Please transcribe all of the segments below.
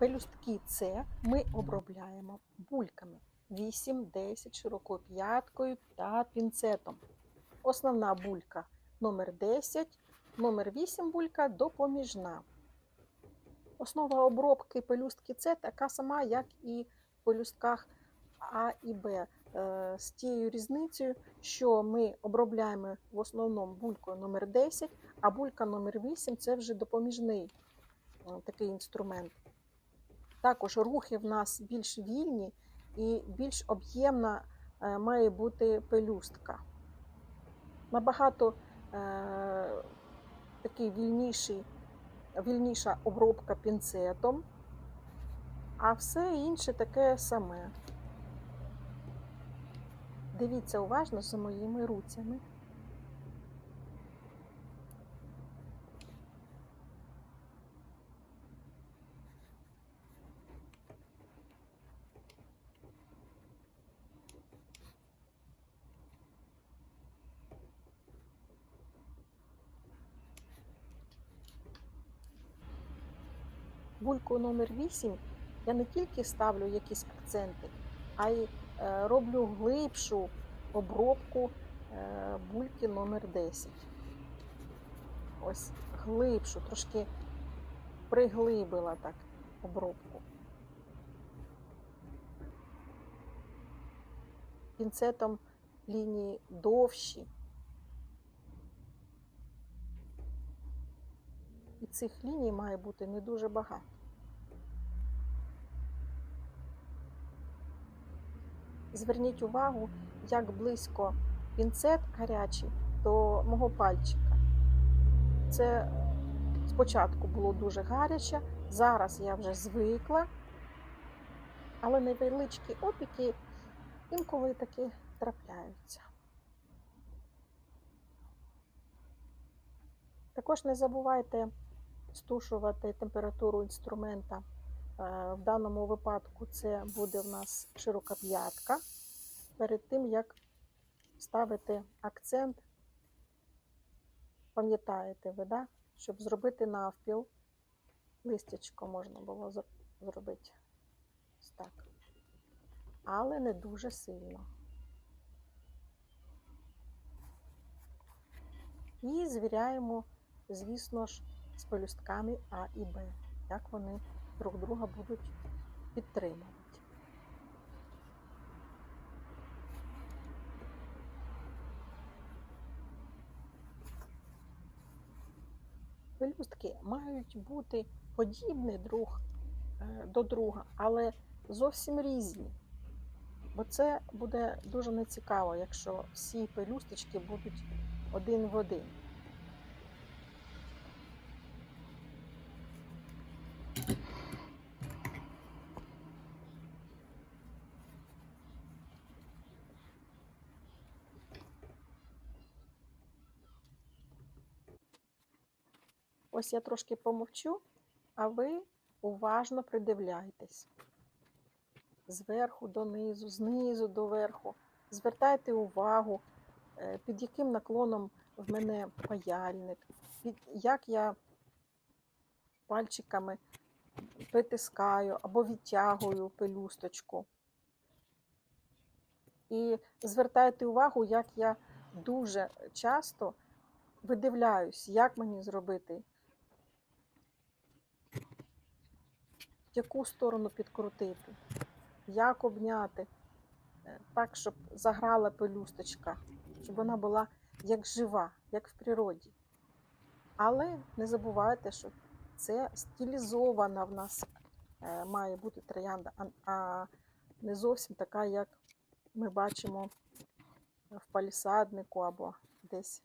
Пелюстки С ми обробляємо бульками 8, 10, широкоп'яткою та пінцетом. Основна булька номер 10, номер 8 булька допоміжна. Основа обробки пелюстки С така сама, як і в пелюстках А і Б. Е, З тією різницею, що ми обробляємо в основному булькою номер 10, а булька номер 8 це вже допоміжний е, такий інструмент. Також рухи в нас більш вільні і більш об'ємна е, має бути пелюстка. Набагато е, такий вільніший, вільніша обробка пінцетом, а все інше таке саме. Дивіться уважно за моїми руцями. Бульку номер 8 я не тільки ставлю якісь акценти, а й е, роблю глибшу обробку е, бульки номер 10. Ось глибшу, трошки приглибила так обробку. Пінцетом лінії довші. І цих ліній має бути не дуже багато. Зверніть увагу, як близько пінцет гарячий до мого пальчика. Це спочатку було дуже гаряче, зараз я вже звикла, але невеличкі опіки інколи таки трапляються. Також не забувайте стушувати температуру інструмента. Е, В даному випадку це буде в нас широка п'ятка. Перед тим, як ставити акцент, пам'ятаєте ви, да? щоб зробити навпіл, листячко можна було зробити ось так. Але не дуже сильно. І звіряємо, звісно ж, з пелюстками А і Б, як вони друг друга будуть підтримувати. Пелюстки мають бути подібні друг е, до друга, але зовсім різні. Бо це буде дуже нецікаво, якщо всі пелюсточки будуть один в один. Ось я трошки помовчу, а ви уважно придивляйтесь. Зверху донизу, знизу до верху. Звертайте увагу, е, під яким наклоном в мене паяльник, під, як я пальчиками притискаю або відтягую пелюсточку. І звертайте увагу, як я дуже часто видивляюсь, як мені зробити, яку сторону підкрутити, як обняти, е, так, щоб заграла пелюсточка, щоб вона була як жива, як в природі. Але не забувайте, що це стилізована в нас е, має бути троянда, а не зовсім така, як ми бачимо в палісаднику або десь,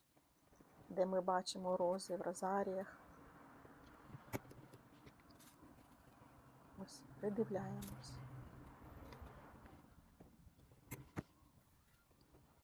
де ми бачимо рози в розаріях. Ось, придивляємось.